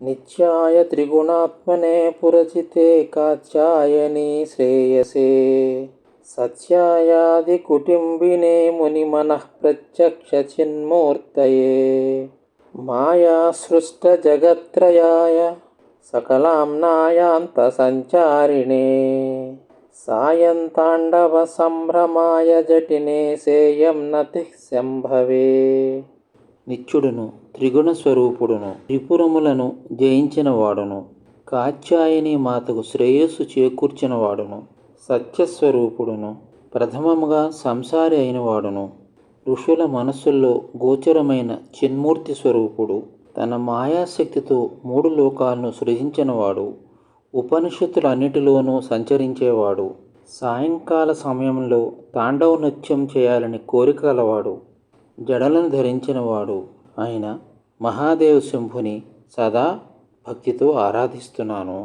నిత్యాయ త్రిగుణాత్మనే పురచితే కాత్యాయని శ్రేయసే సత్యాయాది కుటుంబినే మునిమనః ప్రత్యక్ష చిన్మూర్తయే మాయాసృష్టజగత్రయాయ सकलाम्नायान्तसञ्चारिणे సాయంతాండవ జటినే సేయం నతి శంభవే నిత్యుడును త్రిగుణ స్వరూపుడును త్రిపురములను జయించిన వాడును కాత్యాయని మాతకు శ్రేయస్సు చేకూర్చిన వాడును సత్యస్వరూపుడును ప్రథమముగా సంసారి అయిన వాడును ఋషుల మనస్సుల్లో గోచరమైన చిన్మూర్తి స్వరూపుడు తన మాయాశక్తితో మూడు లోకాలను సృజించినవాడు ఉపనిషత్తులన్నిటిలోనూ సంచరించేవాడు. సాయంకాల సమయంలో తాండవ నృత్యం చేయాలని కోరిక గలవాడు జడలను ధరించినవాడు. ఆయన మహాదేవ శంభుని సదా భక్తితో ఆరాధిస్తున్నాను.